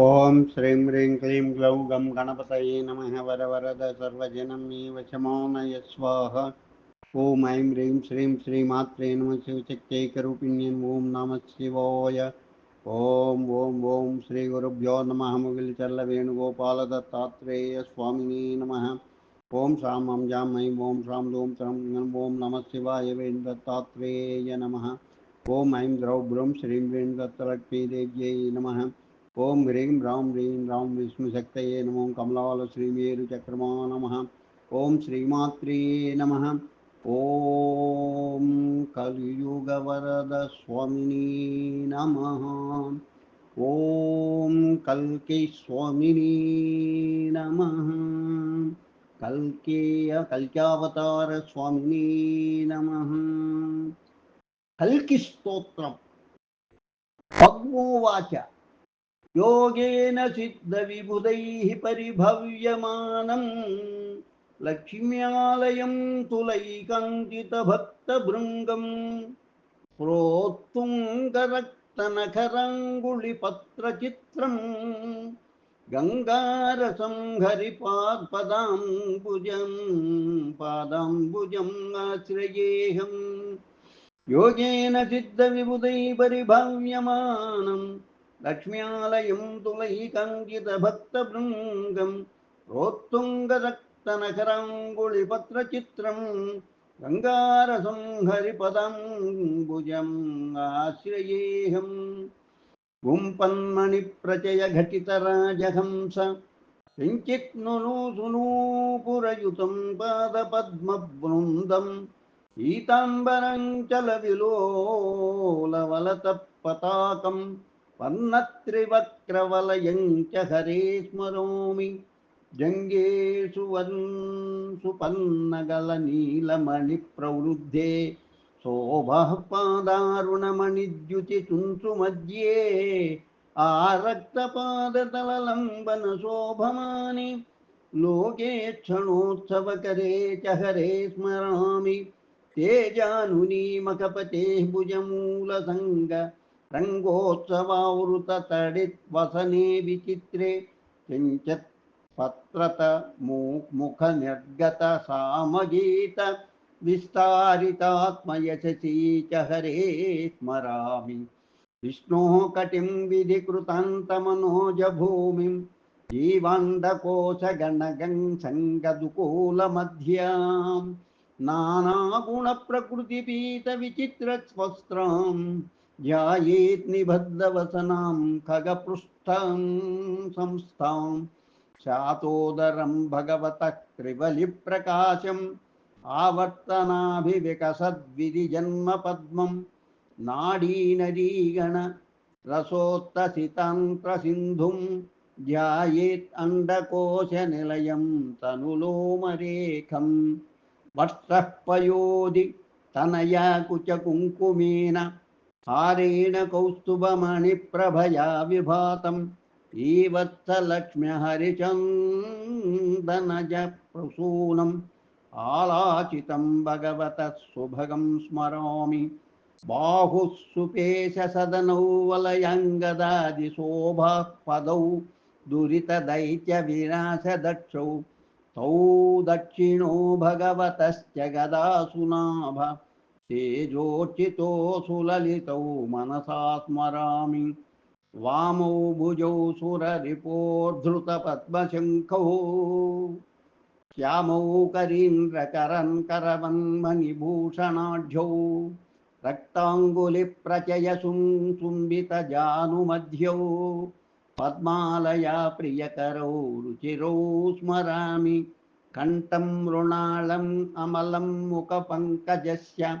ఓం శ్రీం హ్రీం క్లీం గ్లౌ గం గణపతయే నమ వరవరద సర్వజనం మే వశమానయ స్వాహ ఓం ఐం హ్రీం శ్రీం శ్రీమాత్రే నమ శివశక్తైకరూపిణ్యం ఓం నమ శివాయ ఓం ఓం ఓం శ్రీ గురుభ్యో నమ ముగిలిచల్ల వేణుగోపాల దత్తాత్రేయ స్వామిని నమ ఓం శాం హం జాం ఐం ఓం శాం దోం త్రం ఓం నమ శివాయ వేణు దత్తాత్రేయ నమ ఓం ఐం ఓం హ్రీం రాం హ్రీం రాం విష్ణుశక్తయే నమో కమలాల శ్రీమేరు చక్రమా నమ. ఓం శ్రీమాత్రే నమ. ఓం కలియుగ వరద స్వామిని నమ. ఓం కల్కి స్వామిని నమ. కల్కేయ కల్క్యావతార స్వామిని నమ. కల్కి స్తోత్రం. పద్మోవాచ. योगेन सिद्धविबुधैः परिभव्यमानं लक्ष्म्यालयं तुलैकान्तितभक्तभृङ्गं प्रोत्तुङ्गरक्तनखराङ्गुलिपत्रचित्रं गङ्गारसं हरिपात्पदाम्बुजं पादाम्बुजम् आश्रयेऽहं योगेन सिद्धविबुधैः परिभव्यमानम् లక్ష్మ్యాలయం తులైకంకితభక్తభృంగం ప్రోత్తుంగరక్తనకరాంగుళిపత్రచిత్రం గంగారసం హరిపదంబుజం ఆశ్రయేహం గుంపన్మణిప్రచయఘటితరాజహంస కించిత్ నునూసునూపురయుతం పాదపద్మబృందం పీతాంబరం చల వర్ణత్రివక్రవలయం చ హరే స్మరోమి జంగేషు వన్సు పన్నగల నీలమణి ప్రవృద్ధే శోభః పాదారుణమణిద్యుతి చుంచు మధ్యే ఆరక్తపాదతలలంబన శోభమాని లోకే క్షణోత్సవకరే చ హరే స్మరామి తేజానునీమకపతే భుజమూలసంగ రంగోత్సవావృత తడిత్ వసనే విచిత్రే కించత్ పత్రత ముఖ నిర్గత సామగీత విస్తారితాత్మయశసీ చ హరే స్మరామి విష్ణో కటిం విధికృతాంతమనోజ భూమిం జీవాండకోశగణగం సంగదుకూలమధ్యాం నానాగుణప్రకృతిపీత విచిత్రస్వస్త్రాం ధ్యాయేత్ నిబద్ధవసనాం ఖగపృష్టం సంస్థాం శాతోదరం భగవత త్రిబలిప్రకాశం ఆవర్తనాభివికసద్విధిజన్మ పద్మం నాడీనదీగణ हारेण कौस्तुभमणिप्रभया विभातम् ईवत्सलक्ष्म्यहरिचन्दनजप्रसूनम् आलाचितं भगवतः सुभगं स्मरामि। बाहुः सुपेशसदनौ वलयङ्गदादिशोभाः पदौ दुरितदैत्यविनाशदक्षौ तौ दक्षिणो भगवतश्च गदासुनाभ। तेजोचितो सुललितौ मनसा स्मरामि। वामौ भुजौ सुररिपोर्धृतपद्मशङ्खौ। श्यामौ करीन्द्रकरन्करवन्मणिभूषणाढ्यौ रक्ताङ्गुलिप्रचयसुम्बितजानुमध्यौ पद्मालया प्रियकरौ रुचिरौ स्मरामि। कण्ठं मृणालम् अमलं मुखपङ्कजस्य।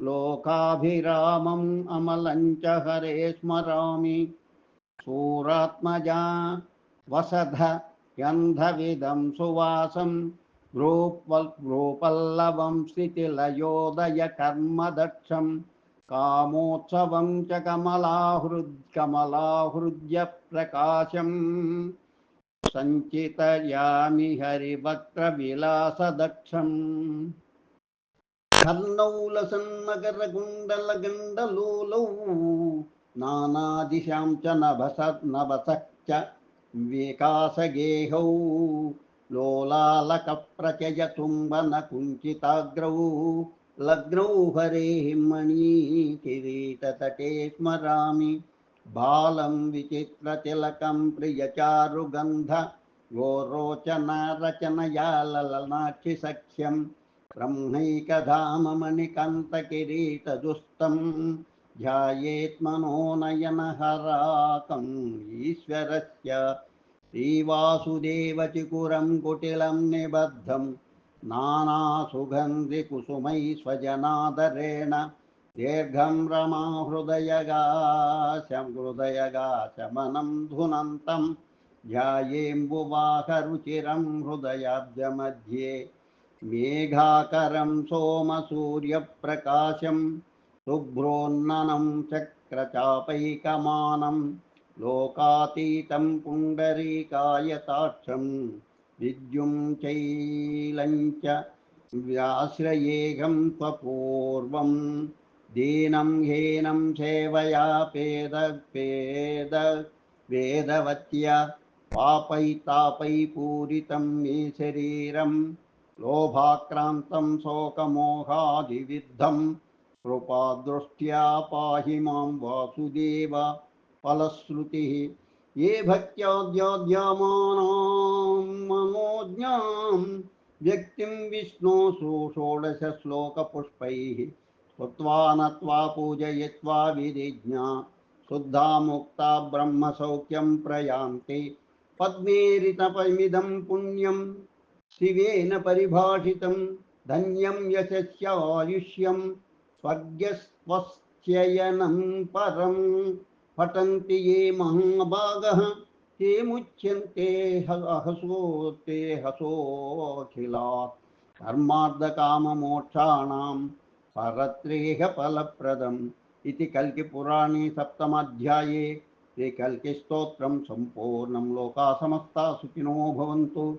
लोकाभिरामम् अमलं च हरे स्मरामि। सूरात्मजा वसध यन्धविदं सुवासं रूपल्लवं स्थितिलयोदयकर्मदक्षं कामोत्सवं च कमलाहृद्कमलाहृद्यप्रकाशम् सञ्चितयामि हरिवक्त्रविलासदक्षम्। కర్ణౌల సన్మకర గుండల గండలూలౌ నానాదిశాం చ నభస నభసక్చ వికాసగేహౌ లోలాలకప్రచయ తుంబన కుంచితాగ్రౌ లగ్నౌ హరే మణి కిరీటతటే స్మరామి. బాలం విచిత్రతిలకం ప్రియచారుగంధ గోరోచన రచనయా లలనాక్షి సఖ్యం च नभस नभसः च विकासगेहौ लोलालकप्रचयतुम्बनकुञ्चिताग्रौ लग्नौ हरेः मणिकिरीटतटे स्मरामि बालं विचित्रतिलकं प्रियचारुगन्ध गोरोचनरचनया ललनाक्षिसख्यं ब्रह्मैकधाममणिकन्तकिरीटदुस्तं ध्यायेत्मनोनयनहराकम् ईश्वरस्य श्रीवासुदेवचिकुरं कुटिलं निबद्धं नानासुगन्धिकुसुमैः स्वजनादरेण दीर्घं रमाहृदयगाशं हृदयगाशमनं धुनन्तं ध्यायेम्बुवाहरुचिरं हृदयाब्जमध्ये मेघाकरं सोमसूर्यप्रकाशं शुभ्रोन्ननं चक्रचापैकमानं लोकातीतं पुण्डरीकायताक्षं विद्युं चैलं च व्याश्रयेऽहं त्वपूर्वं दीनं हीनं सेवया पेद पेद वेदवत्या पापैतापै पूरितं मे शरीरं लोभाक्रान्तं शोकमोहादिविद्धं। कृपादृष्ट्या पाहि माँ वासुदेव फलश्रुतिः। ये भक्त्याद्याद्यमानां मनोज्ञां व्यक्तिं विष्णो षोडशश्लोकपुष्पैः। स्तुत्वा नत्वा पूजयित्वा विधिज्ञा, शुद्धा मुक्ता ब्रह्मसौख्यं प्रयान्ति। पद्मेरितपमिदं पुण्यं शिवेन परिभाषितं धन्यं यशस्यायुष्यं स्वर्गस्वस्थ्ययनं परं। पठन्ति ये महाभागः, ते मुच्यन्ते हसो ते हसोऽखिलात् धर्मार्थकाममोक्षाणां परत्रेहफलप्रदम् इति कल्किपुराणे सप्तमाध्याये श्रीकल्किस्तोत्रं सम्पूर्णं लोका समस्ता सुखिनो भवन्तु।